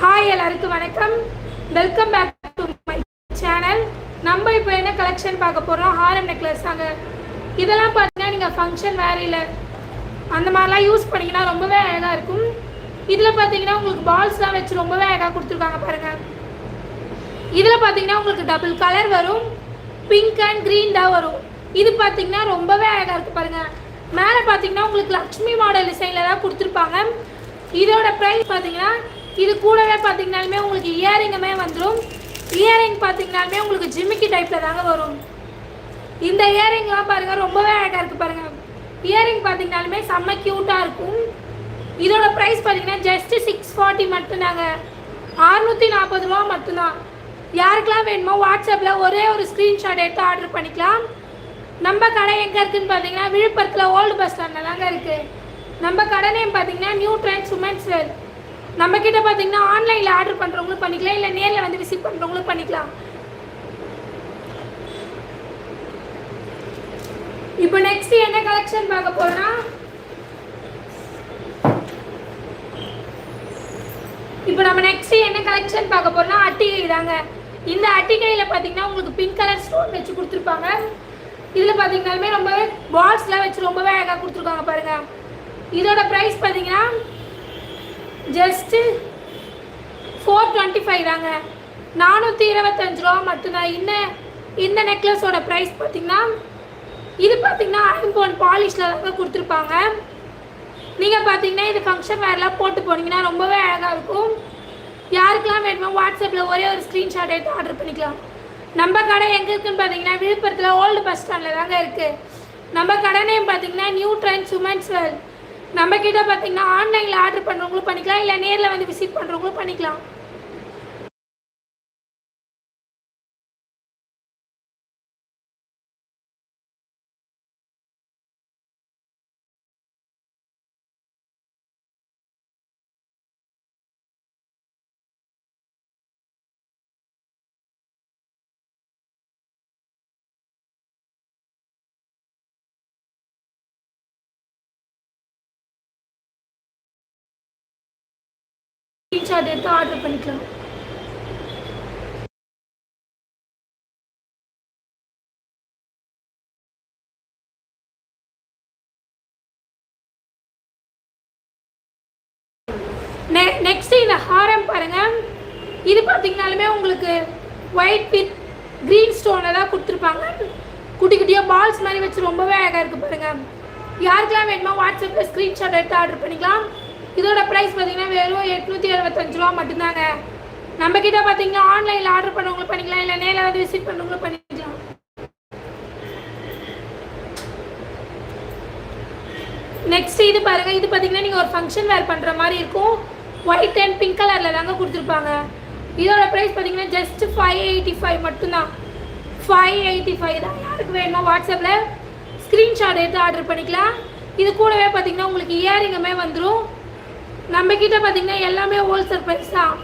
Hi எல்லாருக்கும் வணக்கம். Welcome back to my channel நம்ம இப்போ என்ன கலெக்ஷன் பார்க்க போகிறோம் ஹாரம் நெக்லஸ் தாங்க. இதெல்லாம் பார்த்தீங்கன்னா நீங்கள் ஃபங்க்ஷன் வேறையில் அந்த மாதிரிலாம் யூஸ் பண்ணிங்கன்னா ரொம்பவே அழகாக இருக்கும். இதில் பார்த்தீங்கன்னா உங்களுக்கு பால்ஸ்லாம் வச்சு ரொம்பவே அழகாக கொடுத்துருக்காங்க பாருங்கள் இதில் பார்த்தீங்கன்னா உங்களுக்கு டபுள் கலர் வரும். பிங்க் அண்ட் க்ரீன் தான் வரும். இது பார்த்தீங்கன்னா ரொம்பவே அழகாக இருக்குது பாருங்கள் மேலே பார்த்தீங்கன்னா உங்களுக்கு லக்ஷ்மி மாடல் டிசைனில் தான் கொடுத்துருப்பாங்க. இதோட ப்ரைஸ் பார்த்தீங்கன்னா இது கூடவே பார்த்தீங்கனாலுமே உங்களுக்கு இயரிங்குமே வந்துடும் இயரிங் பார்த்தீங்கனாலுமே உங்களுக்கு ஜிமிக்கி டைப்பில் தாங்க வரும். இந்த இயரிங்லாம் பாருங்கள் ரொம்பவே அழகாக இருக்குது பாருங்கள் இயரிங் பார்த்தீங்கனாலுமே செம்ம க்யூட்டாக இருக்கும். இதோட ப்ரைஸ் பார்த்தீங்கன்னா ஜஸ்ட் சிக்ஸ் ஃபார்ட்டி மட்டும்தாங்க. அறுநூற்றி நாற்பது ரூபா மட்டும்தான். யாருக்கெல்லாம் வேணுமோ வாட்ஸ்அப்பில் ஒரே ஒரு ஸ்க்ரீன்ஷாட் எடுத்து ஆர்டர் பண்ணிக்கலாம். நம்ம கடை எங்கே இருக்குதுன்னு பார்த்தீங்கன்னா விழுப்புரத்தில் ஓல்டு பஸ் ஸ்டாண்டில் தாங்க இருக்குது நம்ம கடை நேம் பார்த்தீங்கன்னா நியூ ட்ரெண்ட்ஸ் உமன்ஸ் வேர் நம்ம கிட்ட பார்த்தீங்கன்னா ஆன்லைனில் ஆர்டர் பண்ணுறவங்களும் பண்ணிக்கலாம் இல்லை நேரில் வந்து விசிட் பண்ணுறவங்களும் பண்ணிக்கலாம். இப்போ நெக்ஸ்ட் என்ன கலெக்ஷன் பார்க்க போறோம்னா? இப்போ நம்ம நெக்ஸ்ட் என்ன கலெக்ஷன் பார்க்க போறோம்னா அட்டிகை தாங்க. இந்த அட்டிகையில் பார்த்தீங்கன்னா உங்களுக்கு பிங்க் கலர் ஸ்டோன் வச்சு கொடுத்துருப்பாங்க. இதில் பார்த்தீங்கன்னாலுமே ரொம்பவே பால்ஸ்லாம் வச்சு ரொம்பவே அழகாக கொடுத்துருக்காங்க பாருங்க. இதோட ப்ரைஸ் பார்த்தீங்கன்னா ஜஸ்ட்டு ஃபோர் டுவெண்ட்டி ஃபைவ் தாங்க. நானூற்றி இருபத்தஞ்சு ரூபா மட்டும்தான். இந்த இந்த நெக்லஸோட ப்ரைஸ் பார்த்தீங்கன்னா இது பார்த்தீங்கன்னா ஐம்போன் பாலிஷில் தாங்க கொடுத்துருப்பாங்க. நீங்கள் பார்த்தீங்கன்னா இது ஃபங்க்ஷன் வேர்லாம் போட்டு போனீங்கன்னா ரொம்பவே அழகாக இருக்கும். யாருக்கெல்லாம் வேணுமோ வாட்ஸ்அப்பில் ஒரே ஒரு ஸ்க்ரீன்ஷாட் எடுத்து ஆர்டர் பண்ணிக்கலாம். நம்ம கடை எங்கே இருக்குன்னு பார்த்தீங்கன்னா விழுப்புரத்தில் ஓல்டு பஸ் ஸ்டாண்டில் தாங்க இருக்குது நம்ம கடை நேம் பார்த்தீங்கன்னா நியூ ட்ரெண்ட்ஸ் உமன்ஸ் வேர்ல்ட் நம்ம கிட்ட பார்த்தீங்கன்னா ஆன்லைனில் ஆர்டர் பண்ணுறவங்களும் பண்ணிக்கலாம் இல்லை நேரில் வந்து விசிட் பண்ணுறவங்களும் பண்ணிக்கலாம். ஸ்க்ரீன்ஷாட் எடுத்து ஆர்டர் பண்ணிக்கலாம். நெ நெக்ஸ்ட் இந்த ஹாரம் பாருங்க. இது பார்த்தீங்கனாலுமே உங்களுக்கு ஒயிட் வித் க்ரீன் ஸ்டோனில் தான் கொடுத்துருப்பாங்க. குட்டி குட்டியாக பால்ஸ் மாதிரி வச்சு ரொம்பவே அழகாக இருக்குது பாருங்க. யாருக்கெல்லாம் வேணுமோ வாட்ஸ்அப்பில் ஸ்க்ரீன்ஷாட் எடுத்து ஆர்டர் பண்ணிக்கலாம். இதோட ப்ரைஸ் பார்த்தீங்கன்னா வெறும் எட்நூற்றி அறுபத்தஞ்சு ரூபா மட்டும்தாங்க. நம்ம கிட்ட பார்த்தீங்கன்னா ஆன்லைனில் ஆர்டர் பண்ணவங்களும் பண்ணிக்கலாம் இல்லை நேரில் வந்து விசிட் பண்ணவங்களும் பண்ணிக்கலாம். நெக்ஸ்ட் இது பாருங்க இது பார்த்தீங்கன்னா நீங்கள் ஒரு ஃபங்க்ஷன் வேர் பண்ணுற மாதிரி இருக்கும். ஒயிட் அண்ட் பிங்க் கலரில் தாங்க கொடுத்துருப்பாங்க. இதோட ப்ரைஸ் பார்த்தீங்கன்னா ஜஸ்ட் ஃபைவ் எயிட்டி ஃபைவ் மட்டும்தான். ஃபைவ் எயிட்டி ஃபைவ் தான். யாருக்கு வேணுமோ வாட்ஸ்அப்பில் ஸ்க்ரீன்ஷாட் எடுத்து ஆர்டர் பண்ணிக்கலாம். இது கூடவே பார்த்தீங்கன்னா உங்களுக்கு இயரிங்குமே வந்துடும் நம்ம கிட்ட பார்த்தீங்கன்னா எல்லாமே ஹோல்சேல் ப்ரைஸ் தான்.